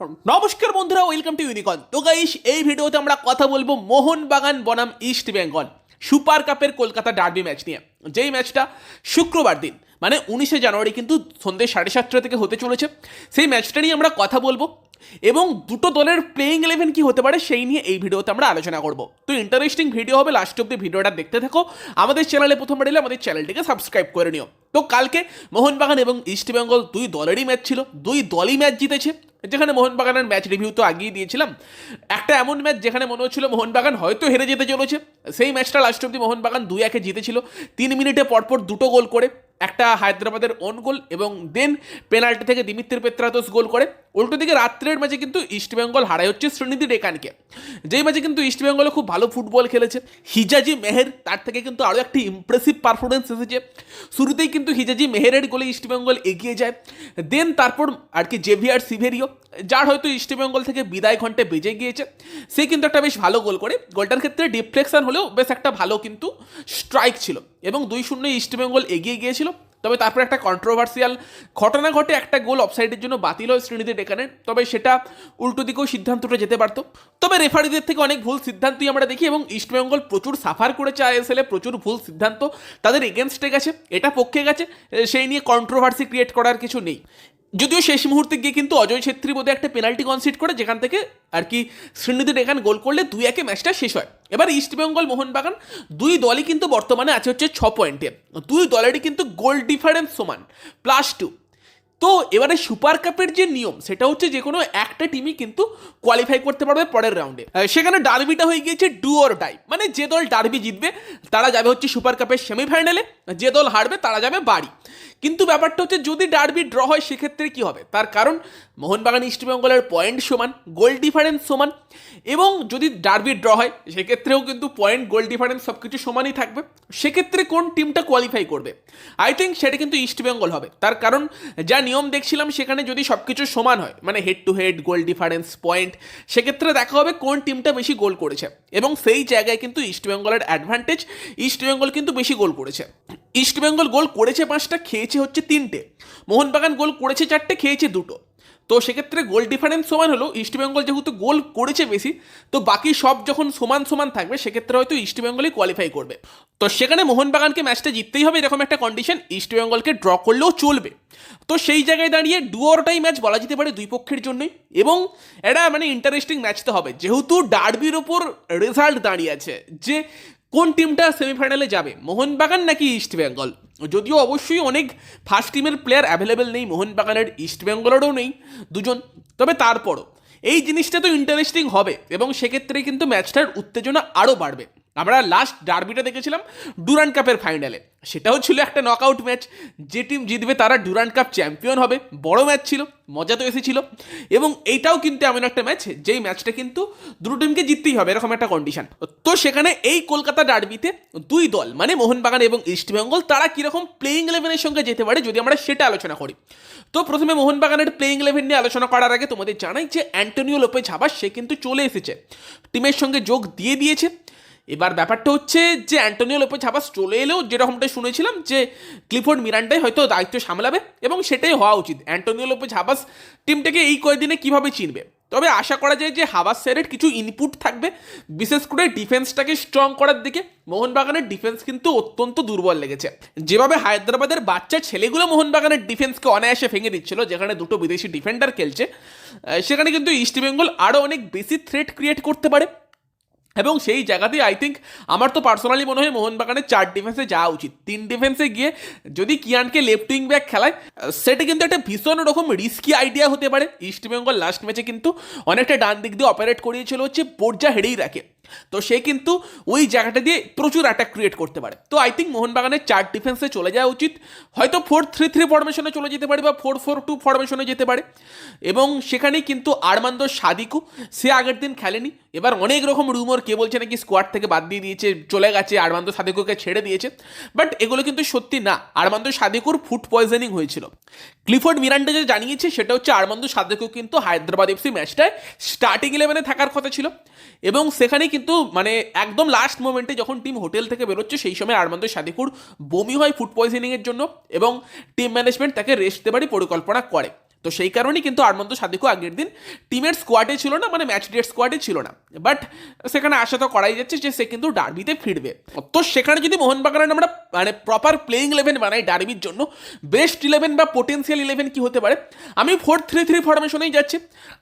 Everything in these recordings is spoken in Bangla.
নমস্কার বন্ধুরা ওয়েলকাম টু ইউনিকন তো গাইস এই ভিডিওতে আমরা কথা বলব মোহনবাগান বনাম ইস্ট বেঙ্গল সুপার কাপের কলকাতা ডার্বি ম্যাচ নিয়ে। যেই ম্যাচটা শুক্রবার দিন মানে উনিশে জানুয়ারি কিন্তু সন্ধ্যে সাড়ে সাতটা থেকে হতে চলেছে। সেই ম্যাচটা নিয়ে আমরা কথা বলব। এবং দুটো দলের প্লেইং ইলেভেন কি হতে পারে সেই নিয়ে এই ভিডিওতে আমরা আলোচনা করব। তো ইন্টারেস্টিং ভিডিও হবে লাস্ট অব্দি ভিডিওটা দেখতে থাকো। আমাদের চ্যানেলে প্রথমবার এলে আমাদের চ্যানেলটিকে সাবস্ক্রাইব করে নিও। তো কালকে মোহনবাগান এবং ইস্টবেঙ্গল দুই দলেরই ম্যাচ ছিল, দুই দলই ম্যাচ জিতেছে। যেখানে মোহনবাগানের ম্যাচ রিভিউ তো আগিয়ে দিয়েছিলাম। একটা এমন ম্যাচ যেখানে মনে হচ্ছিল মোহনবাগান হয়তো হেরে যেতে চলেছে। সেই ম্যাচটা লাস্ট অব্দি মোহনবাগান দুই একে জিতেছিল। তিন মিনিটে পরপর দুটো গোল করে, একটা হায়দ্রাবাদের অন গোল এবং দেন পেনাল্টি থেকে দিমিত্র পেত্রাতোস গোল করে। উল্টো দিকে রাত্রের ম্যাচে কিন্তু ইস্টবেঙ্গল হারাই হচ্ছে শ্রীনিধি ডেকানকে যেই ম্যাচে কিন্তু ইস্টবেঙ্গলে খুব ভালো ফুটবল খেলেছে, হিজাজি মেহের, তার থেকে কিন্তু আরও একটি ইমপ্রেসিভ পারফরমেন্স এসেছে। শুরুতেই কিন্তু হিজাজি মেহেরের গোলে ইস্টবেঙ্গল এগিয়ে যায়, দেন তারপর আর কি জেভিয়ার সিভেরিও, যার হয়তো ইস্টবেঙ্গল থেকে বিদায় ঘন্টে বেজে গিয়েছে। সে কিন্তু একটা বেশ ভালো গোল করে, গোলটার ক্ষেত্রে ডিফ্লেকশন হলেও বেশ একটা ভালো কিন্তু স্ট্রাইক ছিল এবং দুই শূন্য ইস্টবেঙ্গল এগিয়ে গিয়েছিল। তবে তারপর একটা কন্ট্রোভার্সিয়াল ঘটনা ঘটে, একটা গোল অফসাইডের জন্য বাতিল হয় শ্রেণীদের ডেকানের তবে সেটা উল্টো দিকেও সিদ্ধান্তটা যেতে পারতো। তবে রেফারিদের থেকে অনেক ভুল সিদ্ধান্তই আমরা দেখি এবং ইস্টবেঙ্গল প্রচুর সাফার করেছে আইএসএলে প্রচুর ভুল সিদ্ধান্ত। তাদের এগেনস্টে গেছে, এটা পক্ষে গেছে, সেই নিয়ে কন্ট্রোভার্সি ক্রিয়েট করার কিছু নেই। যদিও শেষ মুহূর্তে গিয়ে কিন্তু অজয় ছেত্রী বোধহয় একটা পেনাল্টি কনসিড করে, যেখান থেকে আর কি শ্রেণীদের ডেকান গোল করলে দুই একে ম্যাচটা শেষ হয়। এবার ইস্টবেঙ্গল মোহনবাগান দুই দলই কিন্তু বর্তমানে আছে হচ্ছে ছ পয়েন্টে দুই দলেরই কিন্তু গোল ডিফারেন্স সমান প্লাস টু তো এবারে সুপার কাপের যে নিয়ম, সেটা হচ্ছে যে কোনো একটা টিমই কিন্তু কোয়ালিফাই করতে পারবে পরের রাউন্ডে সেখানে ডার্বিটা হয়ে গিয়েছে ডু অর ডাই মানে যে দল ডার্বি জিতবে, তারা যাবে হচ্ছে সুপার কাপের সেমিফাইনালে যে দল হারবে, তারা যাবে বাড়ি। কিন্তু ব্যাপারটা হচ্ছে যদি ডার্বি ড্র হয়, সেক্ষেত্রে কি হবে? তার কারণ মোহনবাগান ইস্টবেঙ্গলের পয়েন্ট সমান, গোল ডিফারেন্স সমান, এবং যদি ডার্বি ড্র হয়, সেক্ষেত্রেও কিন্তু পয়েন্ট, গোল ডিফারেন্স সব কিছু সমানই থাকবে। সেক্ষেত্রে কোন টিমটা কোয়ালিফাই করবে? আই থিঙ্ক সেটা কিন্তু ইস্টবেঙ্গল হবে। তার কারণ যা নিয়ম দেখছিলাম, সেখানে যদি সব কিছু সমান হয় মানে head to head goal difference, point, সেক্ষেত্রে দেখা হবে কোন টিমটা বেশি গোল করেছে। এবং সেই জায়গায় কিন্তু ইস্টবেঙ্গলের অ্যাডভান্টেজ ইস্টবেঙ্গল কিন্তু বেশি গোল করেছে। ইস্টবেঙ্গল গোল করেছে পাঁচটা, খেয়েছে হচ্ছে তিনটে। মোহনবাগান গোল করেছে চারটে, খেয়েছে দুটো। তো সেক্ষেত্রে গোল ডিফারেন্স সমান হলো ইস্টবেঙ্গল যেহেতু গোল করেছে বেশি, তো বাকি সব যখন সমান সমান থাকবে, সেক্ষেত্রে হয়তো ইস্টবেঙ্গলই কোয়ালিফাই করবে। তো সেখানে মোহনবাগানকে ম্যাচটা জিততেই হবে, এরকম একটা কন্ডিশন ইস্টবেঙ্গলকে ড্র করলেও চলবে। তো সেই জায়গায় দাঁড়িয়ে ডুয়োরটাই ম্যাচ বলা যেতে পারে দুই পক্ষের জন্যই। এবং এটা মানে ইন্টারেস্টিং ম্যাচ তো হবে, যেহেতু ডার্বির ওপর রেজাল্ট দাঁড়িয়ে আছে, যে কোন টিমটা সেমিফাইনালে যাবে? মোহনবাগান নাকি ইস্টবেঙ্গল যদিও অবশ্যই অনেক ফার্স্ট টিমের প্লেয়ার অ্যাভেলেবেল নেই, মোহনবাগানের ইস্টবেঙ্গলেরও নেই, দুজন। তবে তারপরও, এই জিনিসটা তো ইন্টারেস্টিং হবে, এবং সেক্ষেত্রে কিন্তু ম্যাচটার উত্তেজনা আরও বাড়বে। আমরা লাস্ট ডার্বিটা দেখেছিলাম ডুরান্ড কাপের ফাইনালে সেটাও ছিল একটা নকআউট ম্যাচ যে টিম জিতবে তারা ডুরান্ড কাপ চ্যাম্পিয়ন হবে। বড় ম্যাচ ছিল, মজা তো এসেছিল। এবং এইটাও কিন্তু এমন একটা ম্যাচ যেই ম্যাচটা কিন্তু দুটো টিমকে জিততেই হবে, এরকম একটা কন্ডিশন তো সেখানে এই কলকাতা ডার্বিতে দুই দল মানে মোহনবাগান এবং ইস্টবেঙ্গল তারা কীরকম প্লেইং ইলেভেনের সঙ্গে যেতে পারে, যদি আমরা সেটা আলোচনা করি। তো প্রথমে মোহনবাগানের প্লেইং ইলেভেন নিয়ে আলোচনা করার আগে তোমাদের জানাই যে অ্যান্টোনিও লোপে ঝাবাস সে কিন্তু চলে এসেছে। টিমের সঙ্গে যোগ দিয়ে দিয়েছে। এবার ব্যাপারটা হচ্ছে যে অ্যান্টোনিও লোপে ছাপাস চলে এলেও যেরকমটা শুনেছিলাম যে ক্লিফোর্ড মিরান্ডাই হয়তো দায়িত্ব সামলাবে এবং সেটাই হওয়া উচিত। অ্যান্টোনিও লোপে ছাপাস টিমটাকে এই কয়েকদিনে কীভাবে চিনবে? তবে আশা করা যায় যে হাবাস স্যারের কিছু ইনপুট থাকবে, বিশেষ করে ডিফেন্সটাকে স্ট্রং করার দিকে। মোহনবাগানের ডিফেন্স কিন্তু অত্যন্ত দুর্বল লেগেছে। যেভাবে হায়দ্রাবাদের বাচ্চা ছেলেগুলো মোহনবাগানের ডিফেন্সকে অনায়াসে ভেঙে দিচ্ছিল, যেখানে দুটো বিদেশি ডিফেন্ডার খেলছে সেখানে কিন্তু ইস্টবেঙ্গল আরও অনেক বেশি থ্রেট ক্রিয়েট করতে পারে। এবং সেই জায়গাতেই আই থিঙ্ক আমার তো পার্সোনালি মনে হয় মোহনবাগানের চার ডিফেন্সে যাওয়া উচিত। তিন ডিফেন্সে গিয়ে যদি কিয়ানকে লেফট উইং ব্যাক খেলায়, সেটা কিন্তু একটা ভীষণ রকম রিস্কি আইডিয়া হতে পারে। ইস্টবেঙ্গল লাস্ট ম্যাচে কিন্তু অনেকটা ডান দিক দিয়ে অপারেট করিয়েছিল হচ্ছে বোর্জা হেরেই রাখে তো সে কিন্তু ওই জায়গাটা দিয়ে প্রচুর অ্যাটাক ক্রিয়েট করতে পারে। তো আই থিঙ্ক মোহনবাগানের চার ডিফেন্সে চলে যাওয়া উচিত। হয়তো ফোর থ্রি থ্রি ফরমেশনে চলে যেতে পারে বা ফোর ফোর টু ফরমেশনে যেতে পারে। এবং সেখানেই কিন্তু আরমান্দ সাদিকু, সে আগের দিন খেলেনি। এবার অনেক রকম রুমর কে বলছে নাকি স্কোয়াড থেকে বাদ দিয়ে দিয়েছে, চলে গেছে, আরমান্দ সাদিকুকে ছেড়ে দিয়েছে। বাট এগুলো কিন্তু সত্যি না। আরমান্দ সাদিকুর ফুড পয়জনিং হয়েছিল। ক্লিফোর্ড মিরান্ডা যে জানিয়েছে, সেটা হচ্ছে আরমান্দ সাদিকু কিন্তু হায়দ্রাবাদ এফসি ম্যাচটায় স্টার্টিং ইলেভেনে থাকার কথা ছিল। এবং সেখানে কিন্তু মানে একদম লাস্ট মোমেন্টে যখন টিম হোটেল থেকে বেরোচ্ছে, সেই সময় আরমান্দ সাদিপুর বমি হয় ফুড পয়জনিংয়ের জন্য এবং টিম ম্যানেজমেন্ট তাকে রেস্ট দেবারই পরিকল্পনা করে। তো সেই কারণেই কিন্তু আরমন্দ সাদিকও আগের দিন টিমের স্কোয়াডে ছিল না মানে ম্যাচ ডেট স্কোয়াডে ছিল না। বাট সেখানে আশা তো করাই যাচ্ছে যে সে কিন্তু ডার্বিতে ফিরবে। তো সেখানে যদি মোহনবাগানের আমরা মানে প্রপার প্লেইং ইলেভেন বানাই ডার্বির জন্য বেস্ট ইলেভেন বা পোটেন্সিয়াল ইলেভেন কি হতে পারে, আমি ফোর থ্রি থ্রি ফরমেশনেই যাচ্ছি।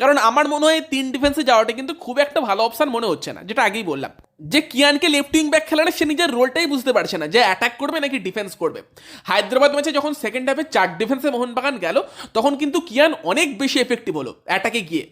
কারণ আমার মনে হয় তিন ডিফেন্সে যাওয়াটা কিন্তু খুব একটা ভালো অপশন মনে হচ্ছে না, যেটা আগেই বললাম। যে কিয়ানকে লেফট উইং ব্যাক খেলাটা সে নিজের রোলটাই বুঝতে পারছে না। যে অ্যাটাক করবে নাকি ডিফেন্স করবে। হায়দ্রাবাদ ম্যাচে যখন সেকেন্ড হাফে চার ডিফেন্সে মোহনবাগান গেল, তখন কিন্তু কিয়ান অনেক বেশি এফেক্টিভ হলো অ্যাটাকে গিয়ে।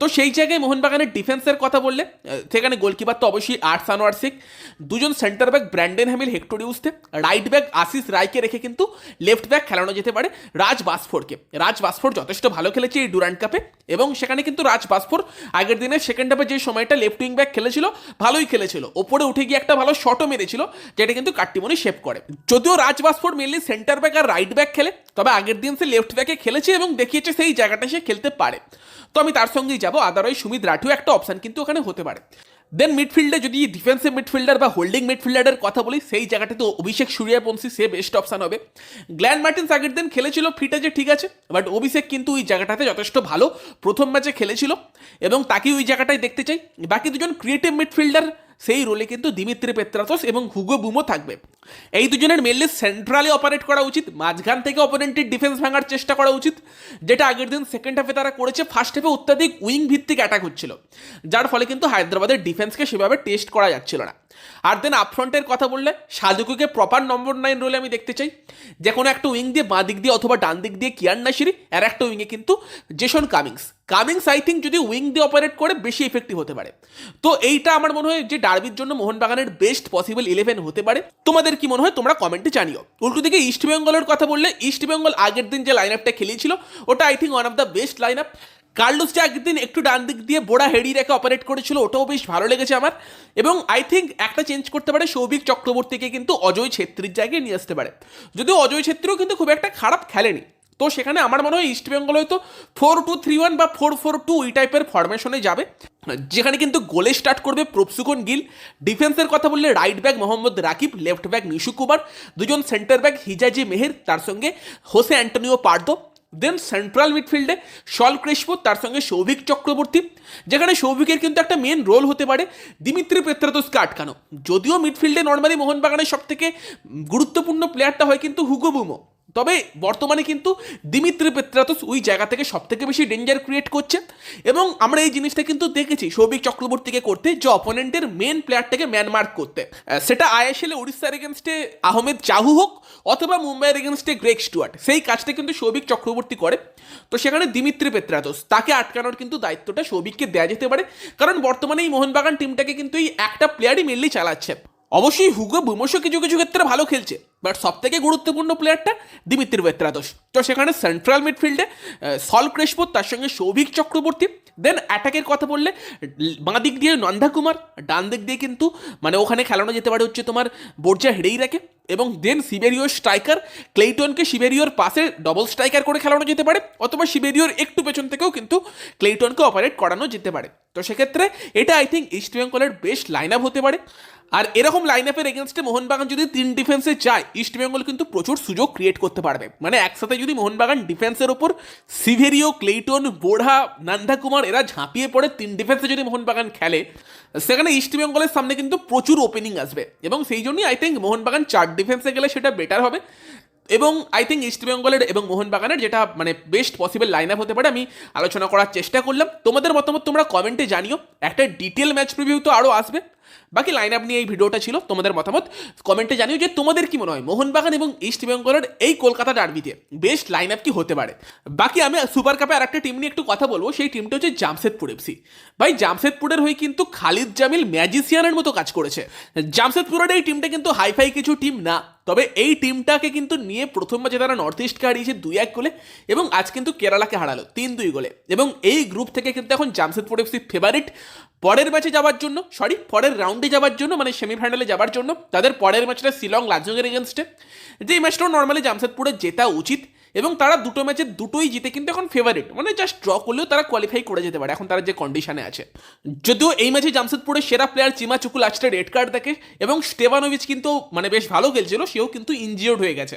তো সেই জায়গায় মোহনবাগানের ডিফেন্সের কথা বললে সেখানে গোলকিপার তো অবশ্যই আর্টস আনোয়ার শেখ দুজন সেন্টার ব্যাক ব্র্যান্ডেন হ্যামিল হেক্টোরিউসতে রাইট ব্যাক আশিস রায়কে রেখে কিন্তু লেফট ব্যাক খেলানো যেতে পারে রাজ বাসফোরকে। রাজ বাসফোর যথেষ্ট ভালো খেলেছে এই ডুরান্ট কাপে এবং সেখানে কিন্তু রাজ বাসফোর আগের দিনে সেকেন্ড হাফে যে সময়টা লেফট উইং ব্যাক খেলেছিল, ভালোই খেলেছিল। ওপরে উঠে গিয়ে একটা ভালো শটও মেরেছিল, যেটা কিন্তু কাট্টিমনি শেপ করে। যদিও Raj Basfore mainly centre back আর রাইট ব্যাক খেলে, তবে আগের দিন সে লেফট ব্যাকে খেলেছে এবং দেখিয়েছে সেই জায়গাটা সে খেলতে পারে। তো আমি তার সঙ্গেই যাব আদারওয়াইজ সুমিত রাঠু একটা অপশান কিন্তু ওখানে হতে পারে। দেন মিডফিল্ডে যদি ডিফেন্সিভ মিডফিল্ডার বা হোল্ডিং মিডফিল্ডারের কথা বলি, সেই জায়গাটা তো অভিষেক সূর্যবংশী সে বেস্ট অপশান হবে। গ্ল্যান মার্টিন্স আগের দিন খেলেছিল ফিটে যে ঠিক আছে বাট অভিষেক কিন্তু ওই জায়গাটাতে যথেষ্ট ভালো। প্রথম ম্যাচে খেলেছিল, এবং তাকে ওই জায়গাটায় দেখতে চাই। বাকি দুজন ক্রিয়েটিভ মিডফিল্ডার সেই রোলে কিন্তু দিমিত্রি পেত্রাতোস এবং হুগো বুমো থাকবে। এই দুজনের মেনলি সেন্ট্রালে অপারেট করা উচিত, মাঝখান থেকে অপোনেন্টের ডিফেন্স ভাঙার চেষ্টা করা উচিত, যেটা আগের দিন সেকেন্ড হাফে তারা করেছে ফার্স্ট হাফে অত্যাধিক উইং ভিত্তিক অ্যাটাক হচ্ছিল, যার ফলে কিন্তু হায়দ্রাবাদের ডিফেন্সকে সেভাবে টেস্ট করা যাচ্ছিল না। আর দেন আপফ্রন্টের কথা বললে, সাজুকুকে প্রপার নম্বর নাইন রোলে আমি দেখতে চাই, যে কোনো একটা উইং দিয়ে বাঁ দিক দিয়ে অথবা ডান দিক দিয়ে কিয়ান নাসিরি আর একটা উইংয়ে কিন্তু Jason Cummings. Cummings I think যদি উইং দিয়ে অপারেট করে, বেশি এফেক্টিভ হতে পারে। তো এইটা আমার মনে হয় যে ডার্বির জন্য মোহনবাগানের বেস্ট পসিবল ইলেভেন হতে পারে। তোমাদের কি মনে হয়? তোমরা কমেন্টে জানিও। উল্টো দিকে ইস্ট বেঙ্গলের কথা বললে ইস্ট বেঙ্গল আগের দিন যে লাইন আপটা খেলিয়েছিল ওটা I think one of the best line up Carlos যে আগের দিন একটু ডান দিক দিয়ে বোড়া হেডি রেখে অপারেট করেছিল, ওটাও বেশ ভালো লেগেছে আমার। এবং আই থিঙ্ক একটা চেঞ্জ করতে পারে সৌভিক চক্রবর্তীকে কিন্তু অজয় ছেত্রীর জায়গায় নিয়ে আসতে পারে। যদিও অজয় ছেত্রীও কিন্তু খুব একটা খারাপ খেলেনি। তো সেখানে আমার মনে হয় ইস্ট বেঙ্গল হয়তো ফোর টু থ্রি ওয়ান বা ফোর ফোর টু এই টাইপের ফরমেশনে যাবে। যেখানে কিন্তু গোলে স্টার্ট করবে প্রপসুকন গিল ডিফেন্সের কথা বললে right back Mohammad Rakip left back Nishu Kumar দুজন সেন্টার ব্যাক হিজাজি মেহের তার সঙ্গে Jose Antonio Pardo then central মিডফিল্ডে Saul Crespo তার সঙ্গে সৌভিক চক্রবর্তী যেখানে সৌভিকের কিন্তু একটা মেন রোল হতে পারে দিমিত্রি পেত্রাতোসকে আটকানো। যদিও মিডফিল্ডে নর্মালি মোহনবাগানের সব থেকে গুরুত্বপূর্ণ প্লেয়ারটা হয় কিন্তু হুগো বুমো তবে বর্তমানে কিন্তু দিমিত্রি পেত্রাতোস ওই জায়গা থেকে সব থেকে বেশি ডেঞ্জার ক্রিয়েট করছে এবং আমরা এই জিনিসটা কিন্তু দেখেছি সৌভিক চক্রবর্তীকে করতে যে অপোনেন্টের মেন প্লেয়ারটাকে ম্যানমার্ক করতে। সেটা আইএসএলে উড়িষ্যার এগেনস্টে আহমেদ চাহু হোক অথবা মুম্বাইয়ের এগেনস্টে গ্রেক স্টুয়ার্ট। সেই কাজটা কিন্তু সৌভিক চক্রবর্তী করে। তো সেখানে দিমিত্রি পেত্রাতোস, তাকে আটকানোর কিন্তু দায়িত্বটা সৌভিককে দেওয়া যেতে পারে। কারণ বর্তমানে এই মোহনবাগান টিমটাকে কিন্তু এই একটা প্লেয়ারই মেনলি চালাচ্ছে। অবশ্যই হুগো বুমোশো কিছু কিছু ক্ষেত্রে ভালো খেলছে। বাট সব থেকে গুরুত্বপূর্ণ প্লেয়ারটা দিমিত্রি ত্রাদোষ তো সেখানে সেন্ট্রাল মিডফিল্ডে সল ক্রেশপুর তার সঙ্গে সৌভিক চক্রবর্তী দেন অ্যাটাকের কথা বললে, বাঁ দিক দিয়ে নন্দা কুমার, ডান দিক দিয়ে কিন্তু মানে ওখানে খেলানো যেতে পারে হচ্ছে তোমার বোর্জা হেরেই রাখে এবং দেন সিবেরিওর স্ট্রাইকার ক্লেইটনকে সিবেরিওর পাশে ডবল স্ট্রাইকার করে খেলানো যেতে পারে, অথবা সিবেরিওর একটু পেছন থেকেও কিন্তু ক্লেইটনকে অপারেট করানো যেতে পারে। তো সেক্ষেত্রে এটা আই থিঙ্ক ইস্ট বেঙ্গলের বেস্ট লাইন আপ হতে পারে। আর এরকম লাইন আপের এগেনস্টে মোহনবাগান যদি তিন ডিফেন্সে যায় ইস্ট বেঙ্গল কিন্তু প্রচুর সুযোগ ক্রিয়েট করতে পারবে। মানে একসাথে যদি মোহনবাগান ডিফেন্সের ওপর সিভেরিও ক্লেইটন বোড়া নান্দা কুমার এরা ঝাঁপিয়ে পড়ে তিন ডিফেন্সে যদি মোহনবাগান খেলে, সেখানে ইস্ট বেঙ্গলের সামনে কিন্তু প্রচুর ওপেনিং আসবে। এবং সেই জন্যই আই থিঙ্ক মোহনবাগান চার ডিফেন্সে গেলে সেটা বেটার হবে। এবং আই থিঙ্ক ইস্টবেঙ্গলের এবং মোহনবাগানের যেটা মানে বেস্ট পসিবল লাইন আপ হতে পারে, আমি আলোচনা করার চেষ্টা করলাম। তোমাদের মতামত তোমরা কমেন্টে জানিও। একটা ডিটেল ম্যাচ প্রিভিউ তো আরও আসবে। বাকি লাইন আপ নিয়ে এই ভিডিওটা ছিল, তোমাদের মতামত? কমেন্টে জানিও যে তোমাদের কি মনে হয়, মোহনবাগান এবং ইস্ট বেঙ্গলের এই কলকাতা ডার্বিতে বেস্ট লাইন আপ কি হতে পারে? বাকি আমি সুপার কাপে আর একটা টিম নিয়ে একটু কথা বলব, সেই টিমটা হচ্ছে জামশেদপুর এফসি ভাই জামশেদপুরের হয়ে কিন্তু খালিদ জামিল ম্যাজিসিয়ানের মতো কাজ করেছে। জামশেদপুরের এই টিমটা কিন্তু হাইফাই কিছু টিম না, তবে এই টিমটাকে কিন্তু নিয়ে প্রথম ম্যাচে তারা নর্থ ইস্টকে হারিয়েছে দুই এক গোলে এবং আজ কিন্তু কেরালাকে হারালো তিন দুই গোলে। এবং এই গ্রুপ থেকে কিন্তু এখন জামশেদপুর এফসি ফেভারিট পরের ম্যাচে যাওয়ার জন্য সরি পরের রাউন্ডে যাওয়ার জন্য মানে সেমিফাইনালে যাওয়ার জন্য, তাদের পরের ম্যাচটা শিলং লাজংয়ের এগেনস্টে যে ম্যাচটাও নর্মালি জামশেদপুরে জেতা উচিত, এবং তারা দুটো ম্যাচের দুটোই জিতে কিন্তু এখন ফেভারিট মানে জাস্ট ড্র করলেও তারা কোয়ালিফাই করে যেতে পারে, এখন তারা যে কন্ডিশনে আছে। যদিও এই ম্যাচে জামশেদপুরের সেরা প্লেয়ার চিমা চুকু লাস্টে রেড কার্ড দেখে, এবং স্টেভানোভিচ কিন্তু মানে বেশ ভালো খেলছিল, সেও কিন্তু ইনজিওর্ড হয়ে গেছে।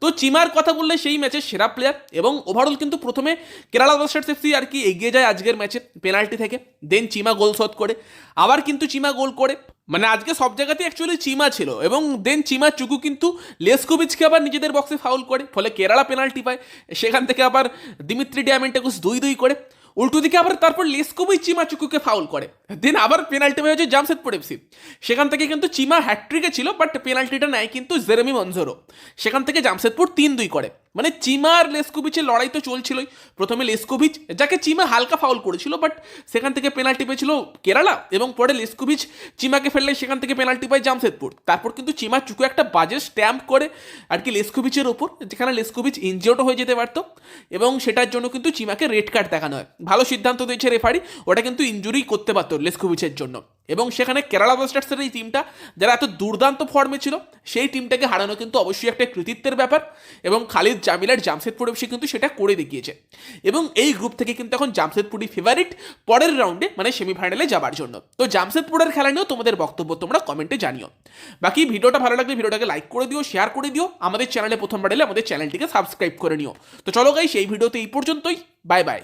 তো চিমার কথা বললে সেই ম্যাচের সেরা প্লেয়ার এবং ওভারঅল কিন্তু প্রথমে কেরালা ব্লাস্টার্স এফসি আর কি এগিয়ে যায় আজকের ম্যাচে পেনাল্টি থেকে। দেন চিমা গোল শোধ করে। আবার কিন্তু চিমা গোল করে। মানে আজকে সব জায়গাতেই অ্যাকচুয়ালি চিমা ছিল এবং দেন চিমা চুকু কিন্তু লেসকোভিচকে আবার নিজেদের বক্সে ফাউল করে। ফলে কেরালা পেনাল্টি পায়। সেখান থেকে আবার দিমিত্রি ডিয়ামেন্টাকুস দুই দুই করে। উল্টো দিকে আবার তারপর লেসকোভিচ চিমা চুকুকে ফাউল করে। দেন আবার পেনাল্টি যায় জামশেদপুর এফসি সেখান থেকে কিন্তু চিমা হ্যাট্রিকে ছিল বাট পেনাল্টিটা নেয় কিন্তু জেরেমি মঞ্জোরো সেখান থেকে জামশেদপুর তিন দুই করে। মানে চিমা আর লেসকোভিচের লড়াই তো চলছিলই। প্রথমে লেসকোভিচ, যাকে চিমা হালকা ফাউল করেছিল বাট সেখান থেকে পেনাল্টি পেয়েছিল কেরালা এবং পরে লেসকোভিচ চিমাকে ফেললে সেখান থেকে পেনাল্টি পায় জামশেদপুর। তারপর কিন্তু চিমা চুকু একটা বাজে স্ট্যাম্প করে আর কি লেসকোভিচের ওপর, যেখানে লেসকোভিচ ইনজিওর্ডও হয়ে যেতে পারতো এবং সেটার জন্য কিন্তু চিমাকে রেড কার্ড দেখানো হয়। ভালো সিদ্ধান্ত দিয়েছে রেফারি ওটা কিন্তু ইঞ্জুরি করতে পারতো লেসকোভিচের জন্য। এবং সেখানে কেরালা ব্লাস্টার্সের এই টিমটা যারা এত দুর্দান্ত ফর্মে ছিল, সেই টিমটাকে হারানো কিন্তু অবশ্যই একটা কৃতিত্বের ব্যাপার এবং খালিদ জামিলার জামশেদপুর এফসি কিন্তু সেটা করে দেখিয়েছে। এবং এই গ্রুপ থেকে কিন্তু এখন জামশেদপুরই ফেভারিট পরের রাউন্ডে মানে সেমিফাইনালে যাবার জন্য। তো জামশেদপুরের খেলা নিয়েও তোমাদের বক্তব্য তোমরা কমেন্টে জানিও। বাকি ভিডিওটা ভালো লাগলে ভিডিওটাকে লাইক করে দিও শেয়ার করে দিও, আমাদের চ্যানেলে প্রথমবার এলে আমাদের চ্যানেলটিকে সাবস্ক্রাইব করে নিও। তো চলো গাই সেই ভিডিওতে এই পর্যন্তই। Bye bye